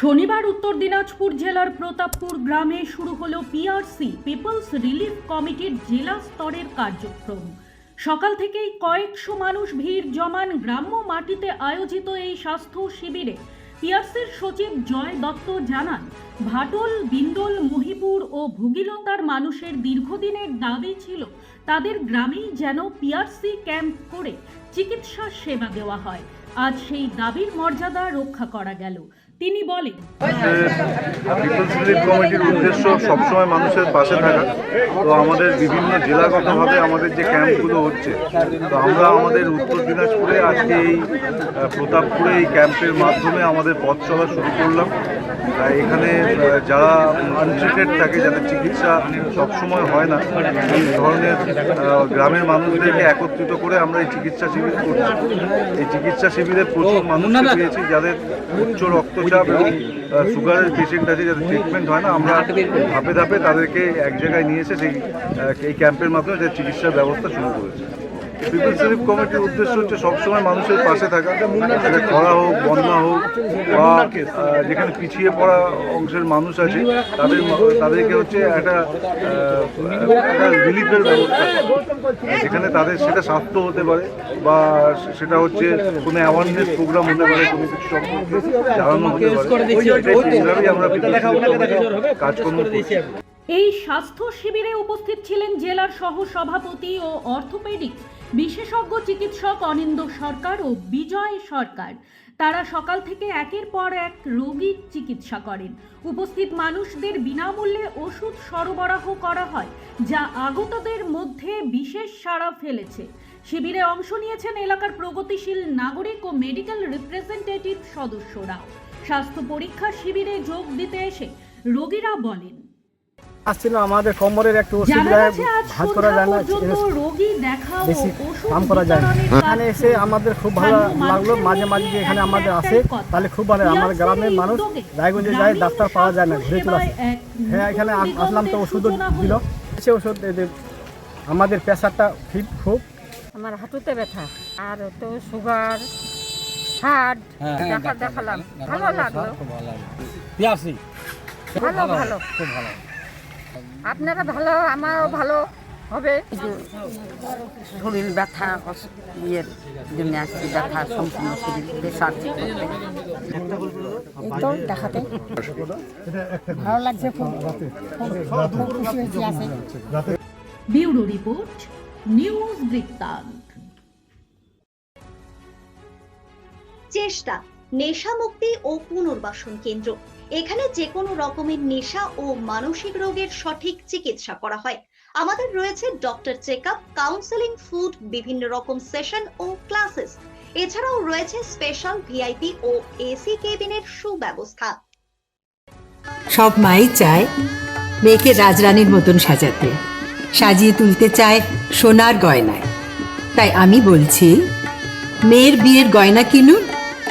শনিবার উত্তর দিনাজপুর জেলার প্রতাপপুর গ্রামে শুরু হলো পিআরসি পিপলস রিলিফ কমিটির জেলা স্তরের কার্যক্রম। সকাল থেকেই কয়েকশো মানুষ ভিড় জমান গ্রাম্য মাটিতে আয়োজিত এই স্বাস্থ্য শিবিরে পিআরসির সচিব জয় দত্ত জানান, ভাটল, বিন্দল, মহিপুর ও ভুগিলতার মানুষের দীর্ঘদিনের দাবি ছিল তাদের গ্রামেই যেন পিআরসি ক্যাম্প করে চিকিৎসা সেবা দেওয়া হয়। আজ সেই দাবির মর্যাদা রক্ষা করা গেল। তিনি বলেন কমিটির উদ্দেশ্য সবসময় মানুষের পাশে থাকা। তো আমাদের বিভিন্ন জেলাগতভাবে আমাদের যে ক্যাম্পগুলো হচ্ছে, তো আমরা আমাদের উত্তর দিনাজপুরে আজকে এই প্রতাপপুরে এই ক্যাম্পের মাধ্যমে আমাদের পথ চলা শুরু করলাম। এখানে যারা আনট্রিটেড থাকে, যাদের চিকিৎসা সবসময় হয় না, এই ধরনের গ্রামের মানুষদেরকে একত্রিত করে আমরা এই চিকিৎসা শিবির করছি। এই চিকিৎসা শিবিরে প্রচুর মানুষ পেয়েছি যাদের উচ্চ রক্তচাপ এবং সুগারের পেশেন্ট আছে, যাদের ট্রিটমেন্ট হয় না, আমরা ধাপে ধাপে তাদেরকে এক জায়গায় নিয়ে এসে সেই এই ক্যাম্পের মাধ্যমে যে চিকিৎসার ব্যবস্থা শুরু করেছে। পিপলস রিলিফ কমিটির উদ্দেশ্য হচ্ছে সবসময় মানুষের পাশে থাকা, সেটা খরা হোক, বন্যা হোক, বা যেখানে পিছিয়ে পড়া অংশের মানুষ আছে, তাদের তাদেরকে হচ্ছে একটা একটা রিলিফের ব্যবস্থা। যেখানে তাদের, সেটা স্বাস্থ্য হতে পারে, বা সেটা হচ্ছে কোনো অ্যাওয়ারনেস প্রোগ্রাম হতে পারে, কোনো কিছু সম্পর্কে জানানো হতে পারে এইভাবেই আমরা কাজকর্ম করছি এই স্বাস্থ্য শিবিরে উপস্থিত ছিলেন জেলার সহ সভাপতি ও অর্থোপেডিক বিশেষজ্ঞ চিকিৎসক অনিন্দ সরকার ও বিজয় সরকার। তারা সকাল থেকে একের পর এক রোগীর চিকিৎসা করেন। উপস্থিত মানুষদের বিনামূল্যে ওষুধ সরবরাহ করা হয়, যা আগতদের মধ্যে বিশেষ সাড়া ফেলেছে। শিবিরে অংশ নিয়েছেন এলাকার প্রগতিশীল নাগরিক ও মেডিকেল রিপ্রেজেন্টেটিভ সদস্যরা। স্বাস্থ্য পরীক্ষা শিবিরে যোগ দিতে এসে রোগীরা বলেন আসছিল আমাদের কোমরের একটু জানা অসুবিধা গেছে ভাত করা যায় না বেশি ওষুধ কাম করা যায় না। এখানে এসে আমাদের খুব ভালো লাগল। মাঝে মাঝে যে এখানে আমাদের আসে তাহলে খুব ভালো আমার গ্রামের মানুষ রায়গঞ্জে যায় ডাক্তার পাওয়া যায় না ঘুরে চলে আসে। হ্যাঁ এখানে আসলাম তো ওষুধও দিল। সে ওষুধ আমাদের প্রেশারটা ফিট খুব। আমার হাঁটুতে ব্যথা আর তো সুগার হার্ট দেখা দেখালাম। ভালো লাগল। পিয়াসি ভালো ভালো আপনারা ভালো আমারও ভালো হবে। শরীর ব্যথা ইয়ের জন্য আসছি ব্যথা সম্পূর্ণ শরীর প্রেশার তো দেখাতে। ভালো লাগছে খুব খুশি হয়েছি আছে ব্যুরো রিপোর্ট নিউজ বৃত্তান্ত। চেষ্টা। নেশা মুক্তি ও পুনর্বাসন কেন্দ্র। এখানে যে কোনো রকমের নেশা ও মানসিক রোগের সঠিক চিকিৎসা করা হয়। আমাদের রয়েছে doctor check up counselling, food, বিভিন্ন রকম সেশন ও ক্লাসেস। এছাড়াও রয়েছে স্পেশাল ভিআইপি ও এসি কেবিনের সুব্যবস্থা। সব মাই চায় মেয়েকে রাজরানীর মতন সাজাতে। সাজিয়ে তুলতে চায় সোনার গয়নায়। তাই আমি বলছি, মেয়ের বিয়ের গয়না কিনুন